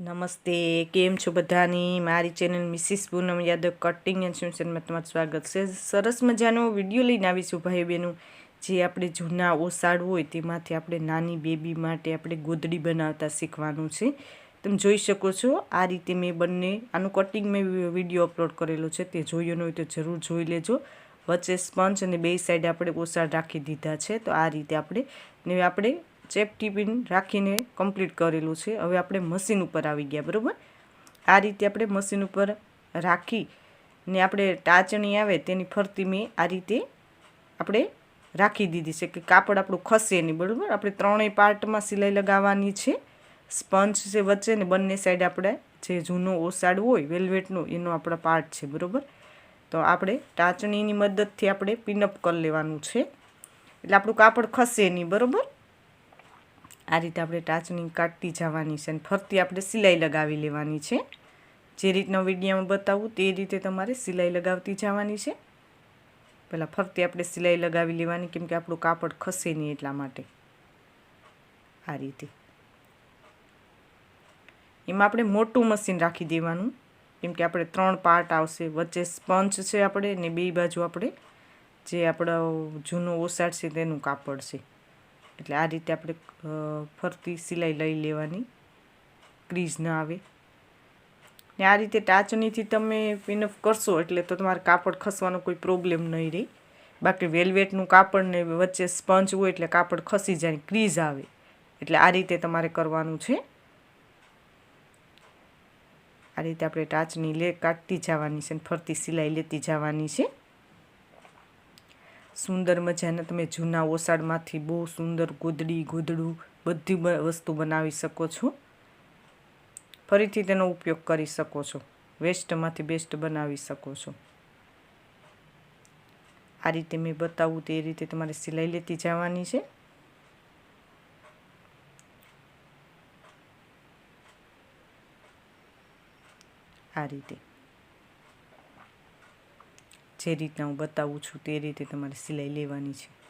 નમસ્તે, કેમ છો બધાની? મારી channel Mrs Poonam Yadav cutting and સિમ્સનમાં તમારું સ્વાગત છે. સરસ મજાનો વીડિયો લઈને આવીશું ભાઈ બહેનો. જે આપણે જૂના ઓસાડ હોય તેમાંથી આપણે નાની બેબી માટે આપણે ગોદડી બનાવતા શીખવાનું છે. તમે જોઈ શકો છો, આ રીતે મેં બંને, આનું કટિંગ મેં વીડિયો અપલોડ કરેલો છે. તે જોયો ન હોય તો જરૂર જોઈ લેજો. વચ્ચે સ્પંજ અને બે સાઈડ આપણે ઓસાડ રાખી દીધા છે. તો આ રીતે આપણે ને આપણે ચેપ ટિફિન રાખીને કમ્પ્લીટ કરેલું છે. હવે આપણે મશીન ઉપર આવી ગયા, બરાબર? આ રીતે આપણે મશીન ઉપર રાખી ને આપણે ટાચણી આવે તેની ફરતી મેં આ રીતે આપણે રાખી દીધી છે કે કાપડ આપણું ખસે નહીં, બરાબર? આપણે ત્રણેય પાર્ટમાં સિલાઈ લગાવવાની છે. સ્પંજ છે વચ્ચે ને બંને સાઈડ આપણે જે જૂનો ઓસાડ હોય વેલ્વેટનો એનો આપણા પાર્ટ છે, બરાબર? તો આપણે ટાચણીની મદદથી આપણે પિનઅપ કરી લેવાનું છે. એટલે આપણું કાપડ ખસે નહીં, બરાબર? આ રીતે આપણે ટાચણી કાઢતી જવાની છે અને ફરતી આપણે સિલાઈ લગાવી લેવાની છે. જે રીતના વિડીયામાં બતાવું તે રીતે તમારે સિલાઈ લગાવતી જવાની છે. પહેલાં ફરતી આપણે સિલાઈ લગાવી લેવાની, કેમ કે આપણું કાપડ ખસે નહીં એટલા માટે. આ રીતે. એમાં આપણે મોટું મશીન રાખી દેવાનું. કેમ કે આપણે ત્રણ પાર્ટ આવશે. વચ્ચે સ્પંચ છે આપણે ને બે બાજુ આપણે જે આપણો જૂનો ઓસાડ છે તેનું કાપડ છે. એટલે આ રીતે આપણે ફરતી સિલાઈ લઈ લેવાની. ક્રીઝ ન આવે. ને આ રીતે ટાચનીથી તમે પિનઅપ કરશો એટલે તો તમારે કાપડ ખસવાનો કોઈ પ્રોબ્લેમ નહીં રહે. બાકી વેલ્વેટનું કાપડ ને વચ્ચે સ્પંચ હોય એટલે કાપડ ખસી જાય ક્રીઝ આવે. એટલે આ રીતે તમારે કરવાનું છે. આ રીતે આપણે ટાચની લે કાઢતી જવાની છે અને ફરતી સિલાઈ લેતી જવાની છે. સુંદર મજાના તમે જૂના ઓસાડમાંથી બહુ સુંદર ગોદડી, ગોદડું બધી વસ્તુ બનાવી શકો છો. ફરીથી તેનો ઉપયોગ કરી શકો છો. વેસ્ટમાંથી બેસ્ટ બનાવી શકો છો. આ રીતે મેં બતાવું તે રીતે તમારે સિલાઈ લેતી જવાની છે. આ રીતે. જે રીતના હું બતાવું છું તે રીતે તમારે સિલાઈ લેવાની છે.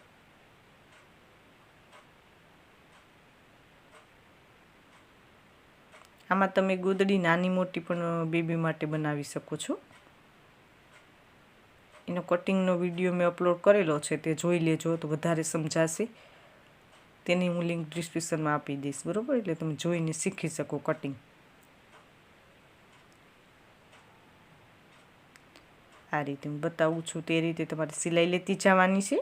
આમાં તમે ગોદડી નાની મોટી પણ બેબી માટે બનાવી શકો છો. એનો કટિંગનો વીડિયો મેં અપલોડ કરેલો છે તે જોઈ લેજો, તો વધારે સમજાશે. તેની હું લિંક ડિસ્ક્રિપ્શનમાં આપી દઈશ, બરાબર? એટલે તમે જોઈને શીખી શકો કટિંગ. આ રીતે હું બતાવું છું તે રીતે તમારે સિલાઈ લેતી જવાની છે.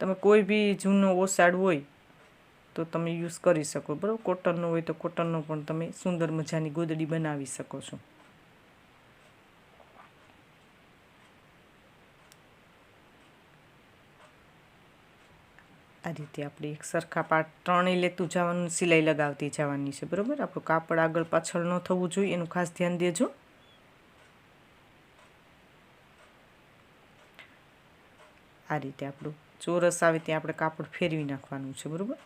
તમે કોઈ બી જૂનો ઓસાડ હોય તો તમે યુઝ કરી શકો, બરાબર? કોટનનો હોય તો કોટનનો પણ તમે સુંદર મજાની ગોદડી બનાવી શકો છો. રીતે આપણે એક સરખા પાર્ટ ત્રણેય લેતું જવાનું, સિલાઈ લગાવતી જવાની છે, બરાબર? આપણું કાપડ આગળ પાછળ ન થવું જોઈએ, એનું ખાસ ધ્યાન દેજો. આ રીતે આપણું ચોરસ આવે ત્યાં આપણે કાપડ ફેરવી નાખવાનું છે, બરાબર?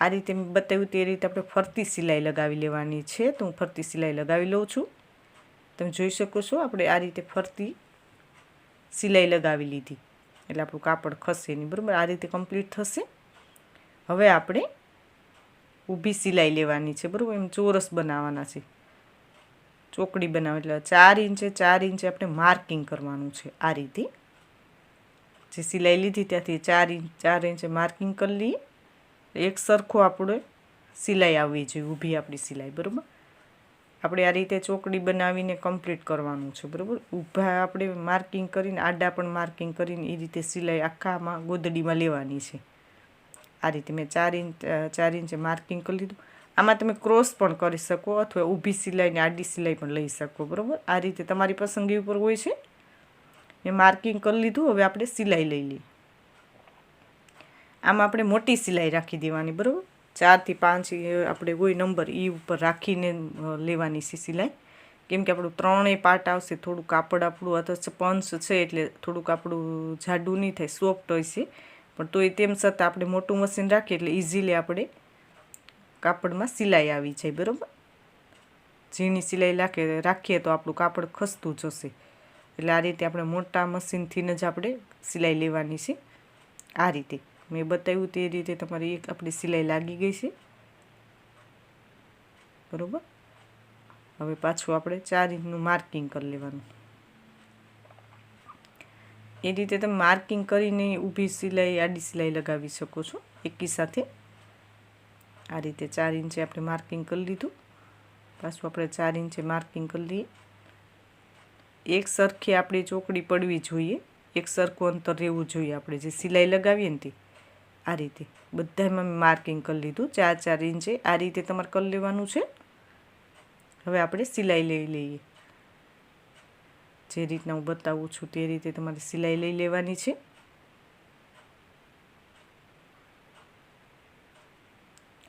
આ રીતે મેં બતાવ્યું તે રીતે આપણે ફરતી સિલાઈ લગાવી લેવાની છે. તો હું ફરતી સિલાઈ લગાવી લઉં છું. તમે જોઈ શકો છો, આપણે આ રીતે ફરતી સિલાઈ લગાવી લીધી. એટલે આપણું કાપડ ખસે નહીં, બરાબર? આ રીતે કમ્પ્લીટ થશે. હવે આપણે ઊભી સિલાઈ લેવાની છે, બરાબર? એમ ચોરસ બનાવવાના છે. ચોકડી બનાવ એટલે ચાર ઇંચે ચાર ઇંચે આપણે માર્કિંગ કરવાનું છે આ રીતે. જે સિલાઈ લીધી ત્યાંથી ચાર ઇંચ, ચાર ઇંચે માર્કિંગ કરી લઈએ. એક સરખું આપણે સિલાઈ આવવી જોઈએ, ઊભી આપણી સિલાઈ, બરાબર? આપણે આ રીતે ચોકડી બનાવીને કમ્પ્લીટ કરવાનું છે, બરાબર? ઊભા આપણે માર્કિંગ કરીને, આડા પણ માર્કિંગ કરીને એ રીતે સિલાઈ આખામાં ગોદડીમાં લેવાની છે. આ રીતે મેં ચાર ઇંચ ચાર ઇંચે માર્કિંગ કરી લીધું. આમાં તમે ક્રોસ પણ કરી શકો અથવા ઊભી સિલાઈને આડી સિલાઈ પણ લઈ શકો, બરાબર? આ રીતે તમારી પસંદગી ઉપર હોય છે. મેં માર્કિંગ કરી લીધું, હવે આપણે સિલાઈ લઈ લઈએ. આમાં આપણે મોટી સિલાઈ રાખી દેવાની, બરાબર? ચારથી પાંચ આપણે હોય નંબર એ ઉપર રાખીને લેવાની છે સિલાઈ. કેમ કે આપણું ત્રણેય પાર્ટ આવશે થોડું કાપડ આપણું અથવા પંચ છે એટલે થોડુંક આપણું જાડું નહીં થાય, સોફ્ટ હોય છે. પણ તોય તેમ છતાં આપણે મોટું મશીન રાખીએ એટલે ઇઝીલી આપણે કાપડમાં સિલાઈ આવી જાય, બરાબર? ઝીણી સિલાઈ રાખીએ રાખીએ તો આપણું કાપડ ખસતું જશે એટલે આ રીતે આપણે મોટા મશીનથી જ આપણે સિલાઈ લેવાની છે. આ રીતે. મેં બતાવ્યું તે રીતે તમારી એક આપણી સિલાઈ લાગી ગઈ છે. બરાબર? હવે પાછું આપણે ચાર ઇંચનું માર્કિંગ કરી લેવાનું. એ રીતે તમે માર્કિંગ કરીને ઊભી સિલાઈ, આડી સિલાઈ લગાવી શકો છો. એકી સાથે આ રીતે ચાર ઇંચે આપણે માર્કિંગ કરી લીધું. પાછું આપણે ચાર ઇંચે માર્કિંગ કરી લઈએ. એક સરખી આપણે ચોકડી પડવી જોઈએ. એક સરખું અંતર રહેવું જોઈએ આપણે. જે સિલાઈ લગાવીએ ને તે. આ રીતે. બધામાં માર્કિંગ કરી લીધું. ચાર ચાર ઇંચે આ રીતે તમારે કરી લેવાનું છે. હવે આપણે સિલાઈ લઈ લઈએ. જે રીતના હું બતાવું છું તે રીતે તમારે સિલાઈ લઈ લેવાની છે.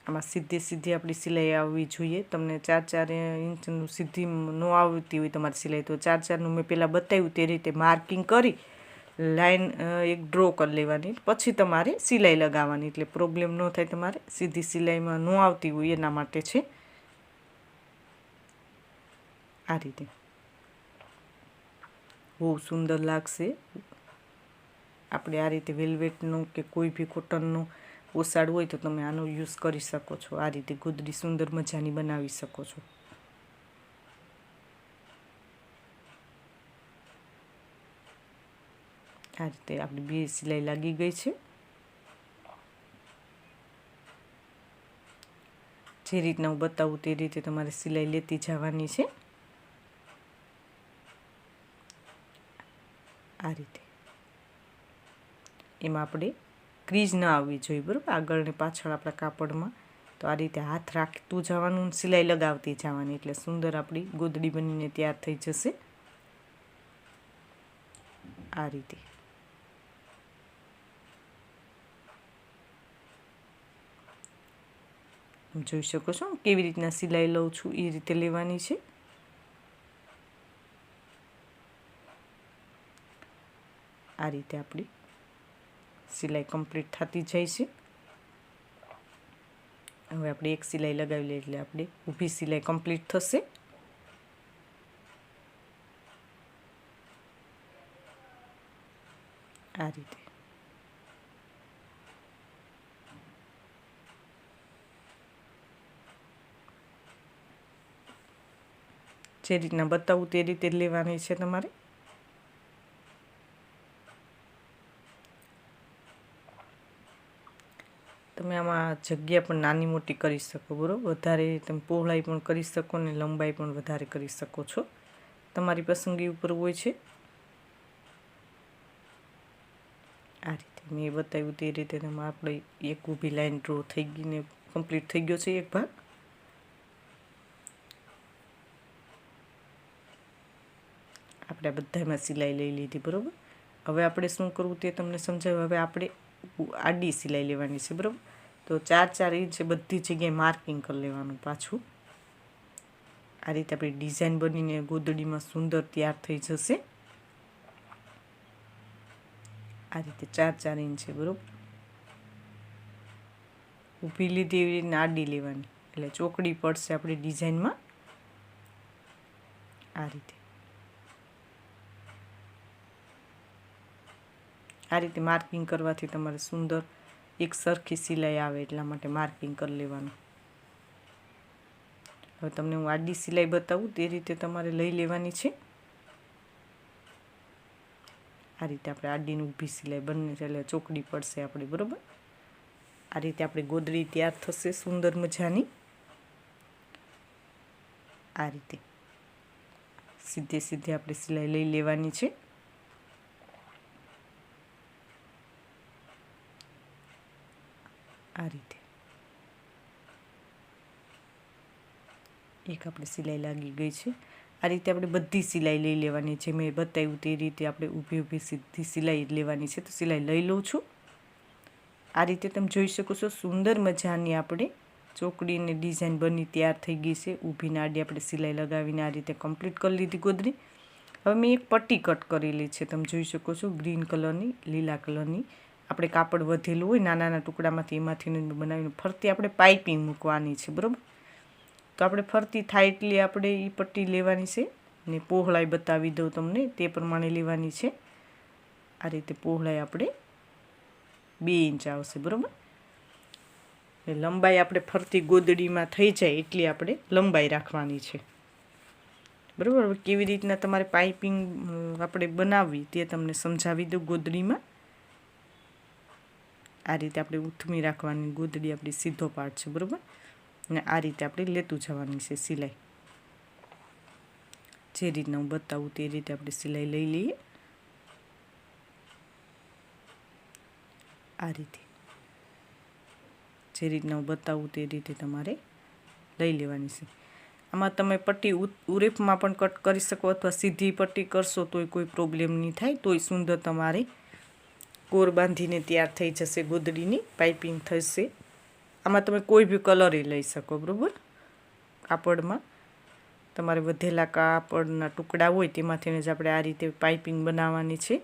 આમાં સીધી સીધી આપણી સિલાઈ આવવી જોઈએ. તમને ચાર ચાર ઇંચનું સીધી ન આવતી હોય તમારી સિલાઈ, તો ચાર ચારનું મેં પહેલાં બતાવ્યું તે રીતે માર્કિંગ કરી લાઈન એક ડ્રો કરી લેવાની. પછી તમારે સિલાઈ લગાવવાની, એટલે પ્રોબ્લેમ ન થાય તમારે. સીધી સિલાઈમાં ન આવતી હોય એના માટે છે. આ રીતે. બહુ સુંદર લાગશે. આપણે આ રીતે વેલ્વેટનું કે કોઈ બી કોટનનું ઓસાડ હોય તો તમે આનો યુઝ કરી શકો છો. આ રીતે ગુદડી સુંદર મજાની બનાવી શકો છો. આ રીતે આપણી બે સિલાઈ લાગી ગઈ છે. જે રીતના હું બતાવું તે રીતે તમારે સિલાઈ લેતી જવાની છે. રીતે. એમાં આપણે ક્રીજ ના આવવી જોઈએ, બરાબર? આગળ ને પાછળ આપણા કાપડમાં. તો આ રીતે હાથ રાખતું જવાનું, સિલાઈ લગાવતી જવાની. એટલે સુંદર આપણી ગોદડી બનીને તૈયાર થઈ જશે. આ રીતે. જોઈ શકો છો કેવી રીતના સિલાઈ લઉં છું એ રીતે લેવાની છે. આ રીતે આપણી સિલાઈ કમ્પ્લીટ થતી જાય છે. હવે આપણે એક સિલાઈ લગાવી લઈએ એટલે આપણે ઊભી સિલાઈ કમ્પ્લીટ થશે. આ રીતે. જે રીતના બતાવું તે રીતે લેવાની છે તમારે તમે આમાં જગ્યા પણ નાની મોટી કરી શકો, બરાબર? વધારે તમે પહોળાઈ પણ કરી શકો ને લંબાઈ પણ વધારે કરી શકો છો. તમારી પસંદગી ઉપર હોય છે. આ રીતે મેં બતાવ્યું તે રીતે તમે આપણે એક ઊભી લાઈન ડ્રો થઈ ગઈ ને કમ્પ્લીટ થઈ ગયો છે એક ભાગ. આપણે બધામાં સિલાઈ લઈ લીધી, બરાબર? હવે આપણે શું કરવું તે તમને સમજાવ્યું. હવે આપણે આડી સિલાઈ લેવાની છે, બરાબર? તો ચાર ચાર ઇંચ બધી જગ્યાએ માર્કિંગ કરી લેવાનું પાછું. આ રીતે આપણી ડિઝાઇન બનીને ગોદડીમાં સુંદર તૈયાર થઈ જશે. આ રીતે ચાર ચાર ઇંચ છે, બરાબર? ઊભી લીધી એવી રીતે આડી લેવાની. એટલે ચોકડી પડશે આપણી ડિઝાઇનમાં આ રીતે. આ રીતે માર્કિંગ કરવાથી તમારે સુંદર એક સરખી સિલાઈ આવે એટલા માટે માર્કિંગ કરી લેવાનું. હવે તમને હું આડી સિલાઈ બતાવું, તે રીતે તમારે લઈ લેવાની છે. આ રીતે આપણે આડીની ઊભી સિલાઈ બંને એટલે ચોકડી પડશે આપણી, બરાબર? આ રીતે આપણી ગોદડી તૈયાર થશે સુંદર મજાની. આ રીતે સીધે સીધે આપણે સિલાઈ લઈ લેવાની છે. આ રીતે. એક આપણે સિલાઈ લાગી ગઈ છે. આ રીતે આપણે બધી સિલાઈ લઈ લેવાની છે. મેં બતાવ્યું તે રીતે આપણે ઊભી ઊભી સીધી સિલાઈ લેવાની છે. તો સિલાઈ લઈ લઉં છું. આ રીતે તમે જોઈ શકો છો સુંદર મજાની આપણે ચોકડીને ડિઝાઇન બની તૈયાર થઈ ગઈ છે. ઊભી નાડી આપણે સિલાઈ લગાવીને આ રીતે કમ્પ્લીટ કરી લીધી ગોદરી. હવે મેં એક પટ્ટી કટ કરેલી છે. તમે જોઈ શકો છો ગ્રીન કલરની, લીલા કલરની. આપણે કાપડ વધેલું હોય નાના નાના ટુકડામાંથી એમાંથી બનાવીને ફરતી આપણે પાઇપિંગ મૂકવાની છે, બરાબર? તો આપણે ફરતી થાય એટલી આપણે એ પટ્ટી લેવાની છે ને પહોળાઈ બતાવી દઉં તમને, તે પ્રમાણે લેવાની છે. આ રીતે પહોળાઈ આપણે બે ઇંચ આવશે, બરાબર? લંબાઈ આપણે ફરતી ગોદડીમાં થઈ જાય એટલી આપણે લંબાઈ રાખવાની છે. બરાબર? કેવી રીતના તમારે પાઇપિંગ આપણે બનાવવી તે તમને સમજાવી દઉં ગોદડીમાં. આ રીતે આપણે ઉથમી રાખવાની ગોદડી આપણી સીધો પાર્ટ છે, બરાબર? અને આ રીતે આપણે લેતું જવાની છે સિલાઈ. જે રીતના હું બતાવું તે રીતે આપણે સિલાઈ લઈ લઈએ. આ રીતે. જે રીતના હું બતાવું તે રીતે તમારે લઈ લેવાની છે. આમાં તમે પટ્ટી ઉરેફમાં પણ કટ કરી શકો અથવા સીધી પટ્ટી કરશો તોય કોઈ પ્રોબ્લેમ નહીં થાય, તોય સુંદર તમારે કોર બાંધીને તૈયાર થઈ જશે ગોદડીની, પાઇપિંગ થશે. આમાં તમે કોઈ બી કલર લઈ શકો, બરાબર? કાપડમાં. તમારે વધેલા કાપડના ટુકડા હોય તેમાંથી જ આપણે આ રીતે પાઇપિંગ બનાવવાની છે.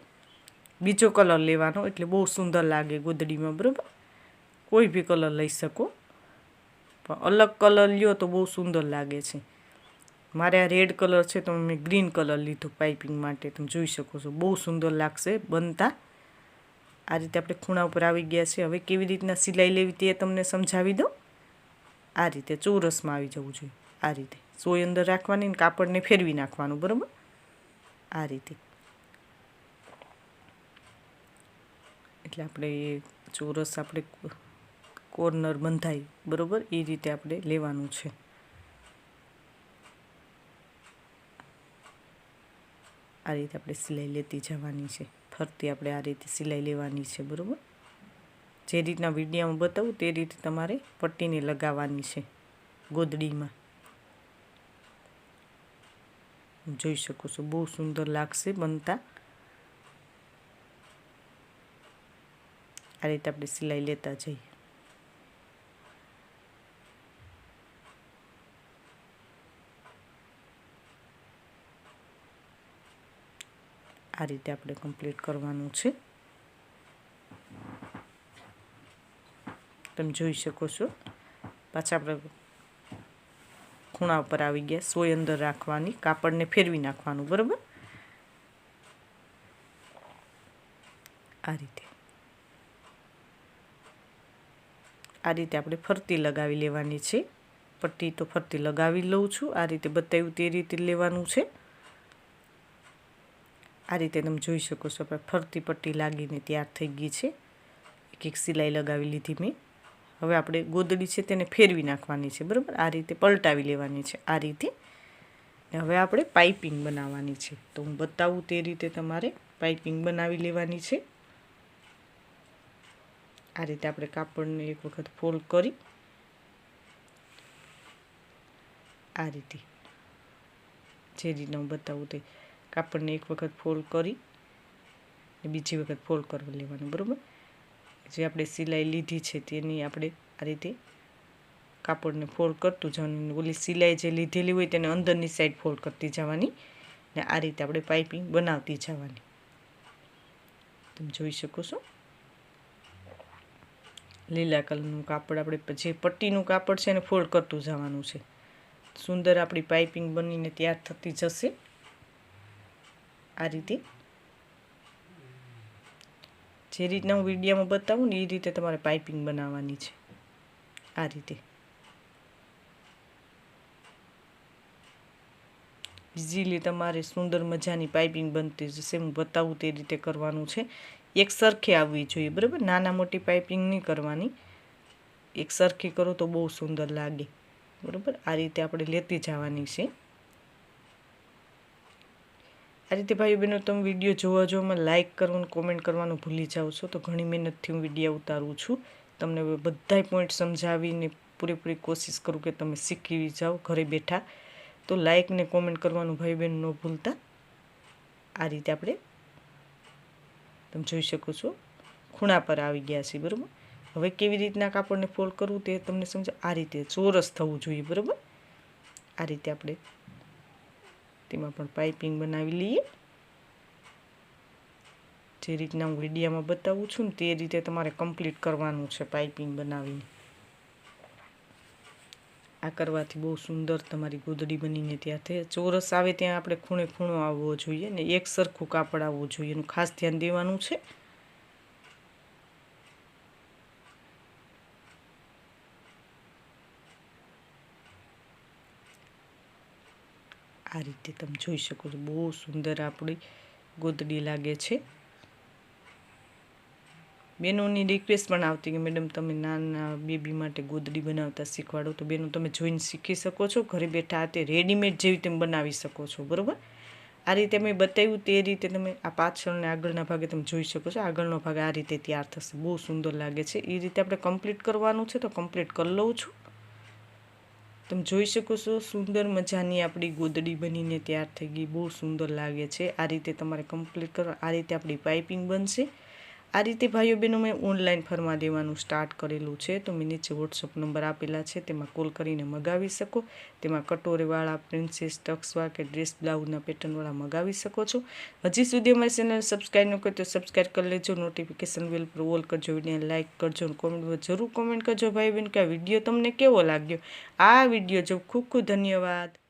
બીજો કલર લેવાનો, એટલે બહુ સુંદર લાગે ગોદડીમાં, બરાબર? કોઈ બી કલર લઈ શકો. પણ અલગ કલર લ્યો તો બહુ સુંદર લાગે છે. મારે આ રેડ કલર છે તો મેં ગ્રીન કલર લીધો પાઇપિંગ માટે. તમે જોઈ શકો છો, બહુ સુંદર લાગશે, બનતા. આ રીતે આપણે ખૂણા ઉપર આવી ગયા છે હવે કેવી રીતના સિલાઈ લેવી તે તમને સમજાવી દઉં. આ રીતે ચોરસમાં આવી જવું જોઈએ. આ રીતે સોય અંદર રાખવાની ને કાપડને ફેરવી નાખવાનું, બરાબર? આ રીતે. એટલે આપણે એ ચોરસ આપણે કોર્નર બંધાય બરાબર? એ રીતે આપણે લેવાનું છે. આ રીતે આપણે સિલાઈ લેતી જવાની છે. ફરતી આપણે આ રીતે સિલાઈ લેવાની છે, બરાબર? જે રીતના વિડીયામાં બતાવું, તે રીતે તમારે પટ્ટીને લગાવવાની છે, ગોદડીમાં. જોઈ શકો છો, બહુ સુંદર લાગશે, બનતા. આ રીતે આપણે સિલાઈ લેતા જઈએ. આ રીતે આપણે કમ્પ્લીટ કરવાનું છે. તમે જોઈ શકો છો. પાછા આપણે ખૂણા ઉપર આવી ગયા, સોય અંદર રાખવાની, કાપડને ફેરવી નાખવાનું, બરાબર? આ રીતે. આ રીતે આપણે ફરતી લગાવી લેવાની છે. પટ્ટી તો ફરતી લગાવી લઉં છું. આ રીતે બતાવ્યું તે રીતે લેવાનું છે. આ રીતે તમે જોઈ શકો છો આપણે ફરતી પટ્ટી લાગીને તૈયાર થઈ ગઈ છે. એક એક સિલાઈ લગાવી લીધી મેં. હવે આપણે ગોદડી છે તેને ફેરવી નાખવાની છે, બરાબર? આ રીતે પલટાવી લેવાની છે, આ રીતે. હવે આપણે પાઇપિંગ બનાવવાની છે. તો હું બતાવું તે રીતે તમારે પાઇપિંગ બનાવી લેવાની છે. આ રીતે આપણે કાપડને એક વખત ફોલ્ડ કરી. આ રીતે. જે રીતના હું બતાવું તે કાપડને એક વખત ફોલ્ડ કરી બીજી વખત ફોલ્ડ કરવા લેવાનું, બરાબર? જે આપણે સિલાઈ લીધી છે તેની આપણે આ રીતે કાપડને ફોલ્ડ કરતું જવાનું. ઓલી સિલાઈ જે લીધેલી હોય તેને અંદરની સાઈડ ફોલ્ડ કરતી જવાની ને આ રીતે આપણે પાઇપિંગ બનાવતી જવાની. તમે જોઈ શકો છો. લીલા કલરનું કાપડ આપણે જે પટ્ટીનું કાપડ છે એને ફોલ્ડ કરતું જવાનું છે. સુંદર આપણી પાઇપિંગ બનીને તૈયાર થતી જશે. આ રીતે. જે રીતના હું વિડીયામાં બતાવું ને એ રીતે તમારે પાઇપિંગ બનાવવાની છે. આ રીતે. ઇઝીલી તમારે સુંદર મજાની પાઇપિંગ બનતી જશે. હું બતાવું તે રીતે કરવાનું છે. એક સરખી આવવી જોઈએ, બરાબર? નાના મોટી પાઇપિંગ નહીં કરવાની. એક સરખી કરો તો બહુ સુંદર લાગે. બરાબર? આ રીતે આપણે લેતી જવાની છે. આ રીતે ભાઈ બહેનો, તમે વીડિયો જોવા જોવામાં લાઇક કરવાનું કોમેન્ટ કરવાનું ભૂલી જાઓ છો, તો ઘણી મહેનતથી હું વીડિયો ઉતારું છું. તમને બધાય પોઈન્ટ સમજાવીને પૂરેપૂરી કોશિશ કરું કે તમે શીખી જાઓ ઘરે બેઠા. તો લાઇક ને કોમેન્ટ કરવાનું ભાઈ બહેન ન ભૂલતા. આ રીતે આપણે તમે જોઈ શકો છો. ખૂણા પર આવી ગયા છીએ, બરાબર? હવે કેવી રીતના કાપડને ફોલ્ડ કરવું તે તમને સમજો આ રીતે ચોરસ થવું જોઈએ, બરાબર? આ રીતે આપણે તેમાં પણ પાઇપિંગ બનાવી લઈએ. જે રીતના હું વિડીયામાં બતાવું છું ને તે રીતે તમારે કમ્પ્લીટ કરવાનું છે પાઇપિંગ બનાવીને. આ કરવાથી બહુ સુંદર તમારી ગોદડી બનીને ત્યાં થાય ચોરસ આવે ત્યાં આપણે ખૂણે ખૂણો આવવો જોઈએ ને એક સરખું કાપડ આવવું જોઈએ. એનું ખાસ ધ્યાન દેવાનું છે. આ રીતે તમે જોઈ શકો છો. બહુ સુંદર આપણી ગોદડી લાગે છે. બહેનોની રિક્વેસ્ટ પણ આવતી કે, મેડમ, તમે નાના બેબી માટે ગોદડી બનાવતા શીખવાડો. તો બેનો, તમે જોઈને શીખી શકો છો. ઘરે બેઠા તે રેડીમેડ જેવી તમે બનાવી શકો છો. બરાબર? આ રીતે મેં બતાવ્યું તે રીતે તમે આ પાછળને આગળના ભાગે તમે જોઈ શકો છો. આગળનો ભાગ આ રીતે તૈયાર થશે. બહુ સુંદર લાગે છે. એ રીતે આપણે કમ્પ્લીટ કરવાનું છે તો કમ્પ્લીટ કરી લઉં છું. તમે જોઈ શકો છો, સુંદર મજાની આપણી ગોદડી બનીને તૈયાર થઈ ગઈ. બહુ સુંદર લાગે છે. આ રીતે તમારે કમ્પ્લીટ કરવા, આ રીતે આપણી પાઇપિંગ બનશે. આ રીતે ભાઈઓ બહેનો મેં ઓનલાઈન ફરવા દેવાનું સ્ટાર્ટ કરેલું છે. તો મેં નીચે વોટ્સઅપ નંબર આપેલા છે. તેમાં કોલ કરીને મગાવી શકો. તેમાં કટોરીવાળા, પ્રિન્સેસ, ટક્સવાળા કે ડ્રેસ બ્લાઉઝના પેટર્નવાળા મગાવી શકો છો. હજી સુધી અમારી ચેનલ સબસ્ક્રાઈબ ન કરી તો સબસ્ક્રાઈબ કરી લેજો. નોટિફિકેશન બેલ પર ઓલ કરજો વીડિયો લાઇક કરજો અને કોમેન્ટમાં જરૂર કોમેન્ટ કરજો ભાઈ બહેન કે આ વીડિયો તમને કેવો લાગ્યો? આ વીડિયો જો ખૂબ ખૂબ ધન્યવાદ.